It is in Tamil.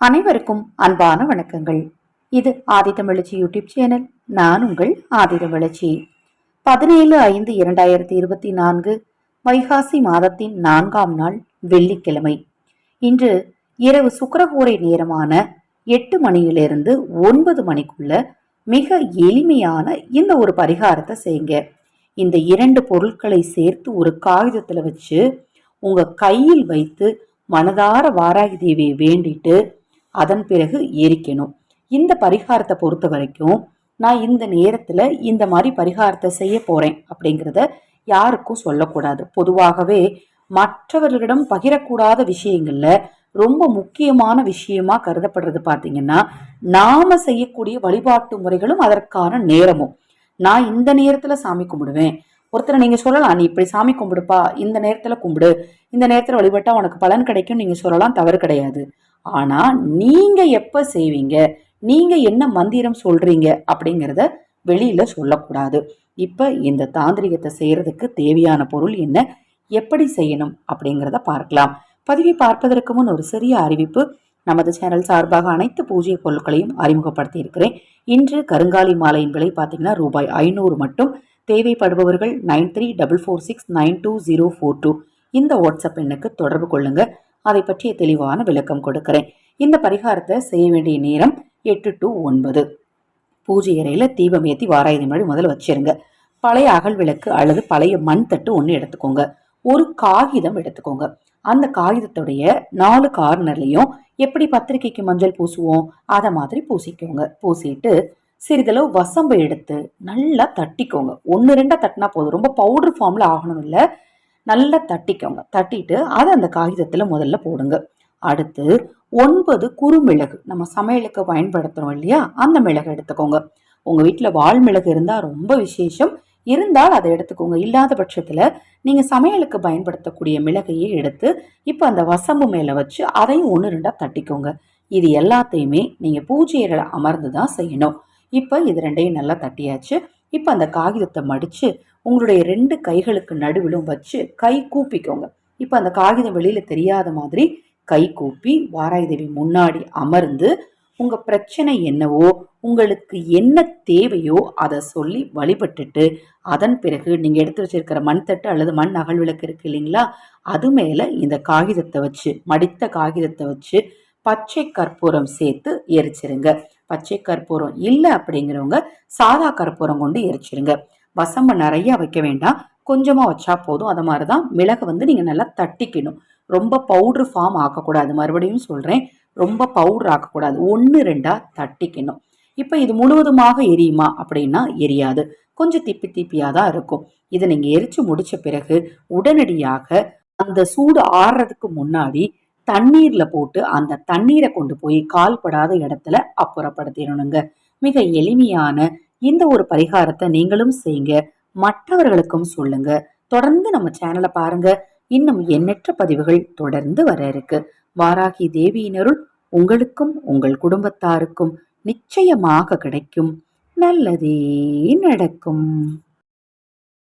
அனைவருக்கும் அன்பான வணக்கங்கள். இது ஆதித்தமிழச்சி யூடியூப் சேனல். நான் உங்கள் ஆதித்தமிழச்சி பதினேழு ஐந்து இரண்டாயிரத்தி இருபத்தி நான்கு வைகாசி மாதத்தின் நான்காம் நாள் வெள்ளிக்கிழமை. இன்று இரவு சுக்கரகூரை நேரமான எட்டு மணியிலிருந்து ஒன்பது மணிக்குள்ள மிக எளிமையான இந்த ஒரு பரிகாரத்தை செய்யுங்க. இந்த இரண்டு பொருட்களை சேர்த்து ஒரு காகிதத்தில் வச்சு உங்கள் கையில் வைத்து மனதார வாராகி தேவியை வேண்டிட்டு அதன் பிறகு எரிக்கணும். இந்த பரிகாரத்தை பொறுத்த வரைக்கும் நான் இந்த நேரத்தில் இந்த மாதிரி பரிகாரத்தை செய்ய போகிறேன் அப்படிங்கிறத யாருக்கும் சொல்லக்கூடாது. பொதுவாகவே மற்றவர்களிடம் பகிரக்கூடாத விஷயங்களில் ரொம்ப முக்கியமான விஷயமா கருதப்படுறது பார்த்தீங்கன்னா நாம செய்யக்கூடிய வழிபாட்டு முறைகளும் அதற்கான நேரமும். நான் இந்த நேரத்தில் சாமி கும்பிடுவேன். ஒருத்தரை நீங்கள் சொல்லலாம் நீ இப்படி சாமி கும்பிடுப்பா இந்த நேரத்தில் கும்பிடு இந்த நேரத்தில் வழிபட்டா உனக்கு பலன் கிடைக்கும் நீங்கள் சொல்லலாம் தவறு கிடையாது. ஆனா நீங்க எப்ப செய்வீங்க? நீங்க என்ன மந்திரம் சொல்றீங்க? அப்படிங்கிறத வெளியில சொல்லக்கூடாது. இப்ப இந்த தாந்திரிகத்தை செய்யறதுக்கு தேவையான பொருள் என்ன? எப்படி செய்யணும்? அப்படிங்கிறத பார்க்கலாம். பதிவை பார்ப்பதற்கு முன் ஒரு சிறிய அறிவிப்பு. நமது சேனல் சார்பாக அனைத்து பூஜை பொருட்களையும் அறிமுகப்படுத்தி இருக்கிறேன். இன்று கருங்காலி மாலையின் விலை பார்த்தீங்கன்னா ரூபாய் ஐநூறு மட்டும். தேவைப்படுபவர்கள் nine three double four six nine two zero four two. இந்த வாட்ஸ்அப் எண்ணுக்கு தொடர்பு கொள்ளுங்கள் அதை பற்றிய தெளிவான விளக்கம் கொடுக்கிறேன். இந்த பரிகாரத்தை செய்ய வேண்டிய நேரம் எட்டு டு ஒன்பது. பூஜை அறையில் தீபம் ஏற்றி வாராயுத முன்னாடி முதல்ல வச்சிருங்க. பழைய அகல் விளக்கு அல்லது பழைய மண் தட்டு ஒன்று எடுத்துக்கோங்க. ஒரு காகிதம் எடுத்துக்கோங்க. அந்த காகிதத்துடைய நாலு கார்னர்லையும் எப்படி பத்திரிகைக்கு மஞ்சள் பூசுவோம் அதை மாதிரி பூசிக்கோங்க. பூசிட்டு சிறிதளவு வசம்பை எடுத்து நல்லா தட்டிக்கோங்க. ஒன்று ரெண்டாக தட்டினா போதும். ரொம்ப பவுடர் ஃபார்மில் ஆகணும் இல்லை. நல்லா தட்டிக்கோங்க. தட்டிட்டு அதை அந்த காகிதத்தில் முதல்ல போடுங்க. அடுத்து ஒன்பது குறுமிளகு. நம்ம சமையலுக்கு பயன்படுத்துகிறோம் இல்லையா? அந்த மிளகு எடுத்துக்கோங்க. உங்கள் வீட்டில் வால் மிளகு இருந்தால் ரொம்ப விசேஷம். இருந்தால் அதை எடுத்துக்கோங்க. இல்லாத பட்சத்தில் நீங்கள் சமையலுக்கு பயன்படுத்தக்கூடிய மிளகையே எடுத்து இப்போ அந்த வசம்பு மேலே வச்சு அதையும் ஒன்று ரெண்டாக தட்டிக்கோங்க. இது எல்லாத்தையுமே நீங்கள் பூஜையில் அமர்ந்து தான் செய்யணும். இப்போ இது ரெண்டையும் நல்லா தட்டியாச்சு. இப்போ அந்த காகிதத்தை மடித்து உங்களுடைய ரெண்டு கைகளுக்கு நடுவிலும் வச்சு கை கூப்பிக்கோங்க. இப்போ அந்த காகிதம் வெளியில் தெரியாத மாதிரி கை கூப்பி வாராயதேவி முன்னாடி அமர்ந்து உங்கள் பிரச்சனை என்னவோ உங்களுக்கு என்ன தேவையோ அதை சொல்லி வழிபட்டுட்டு அதன் பிறகு நீங்கள் எடுத்து வச்சிருக்கிற மண் தட்டு அல்லது மண் அகல் விளக்கு இருக்கு இல்லைங்களா அது மேலே இந்த காகிதத்தை வச்சு மடித்த காகிதத்தை வச்சு பச்சை கற்பூரம் சேர்த்து எரிச்சிருங்க. பச்சை கற்பூரம் இல்லை அப்படிங்கிறவங்க சாதா கற்பூரம் கொண்டு எரிச்சிருங்க. வசம்ப நிறைய வைக்க வேண்டாம். கொஞ்சமாக வச்சா போதும். அது மாதிரி தான் மிளகை வந்து நீங்கள் நல்லா தட்டிக்கணும். ரொம்ப பவுட்ரு ஃபார்ம் ஆக்கக்கூடாது. மறுபடியும் சொல்கிறேன் ரொம்ப பவுட்ரு ஆக்கக்கூடாது. ஒன்று ரெண்டாக தட்டிக்கணும். இப்போ இது முழுவதுமாக எரியுமா அப்படின்னா எரியாது. கொஞ்சம் திப்பி திப்பியாக தான் இருக்கும். இதை நீங்கள் எரித்து முடித்த பிறகு உடனடியாக அந்த சூடு ஆறுறதுக்கு முன்னாடி தண்ணீரில் போட்டு அந்த தண்ணீரை கொண்டு போய் கால்படாத இடத்துல அப்புறப்படுத்திடணுங்க. மிக எளிமையான இந்த ஒரு பரிகாரத்தை நீங்களும் செய்யுங்க. மற்றவர்களுக்கும் சொல்லுங்க. தொடர்ந்து நம்ம சேனலை பாருங்க. இன்னும் எண்ணற்ற பதிவுகள் தொடர்ந்து வர இருக்கு. வாராகி தேவியினருள் உங்களுக்கும் உங்கள் குடும்பத்தாருக்கும் நிச்சயமாக கிடைக்கும். நல்லதே நடக்கும்.